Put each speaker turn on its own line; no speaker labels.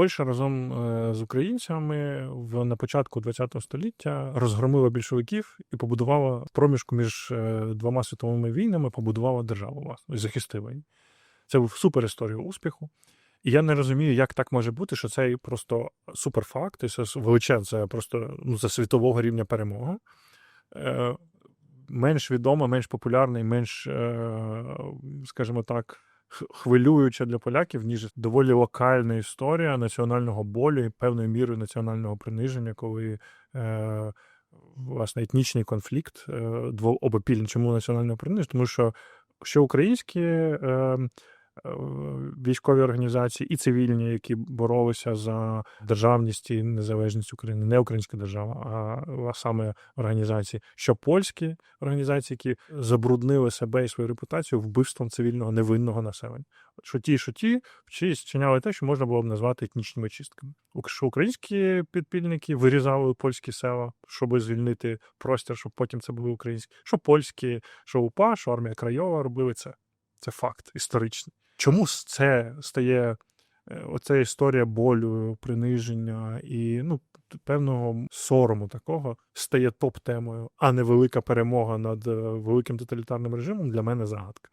Польща разом е, з українцями в на початку ХХ століття розгромила більшовиків і побудувала проміжку між е, двома світовими війнами, побудувала державу власну і захистила її. Це був супер історія успіху. І я не розумію, як так може бути, що це просто суперфакт, і це величезна, просто ну, це світового рівня перемога. Е, менш відома, менш популярна і менш, скажімо так, хвилююча для поляків, ніж доволі локальна історія національного болю і певною мірою національного приниження, коли е, власне етнічний конфлікт е, обопільний. Чому національного приниження? Тому що що українські е, військові організації і цивільні, які боролися за державність і незалежність України, не українська держава, а, саме організації, що польські організації, які забруднили себе і свою репутацію вбивством цивільного невинного населення. Що ті, що ті вчиняли те, що можна було б назвати етнічними чистками. Що українські підпільники вирізали польські села, щоб звільнити простір, щоб потім це були українські, що польські, що УПА, що армія Крайова робили це. Це факт історичний. Чому це стає е, оця історія болю, приниження і ну, певного сорому такого стає топ-темою, а не велика перемога над е, великим тоталітарним режимом для мене загадка.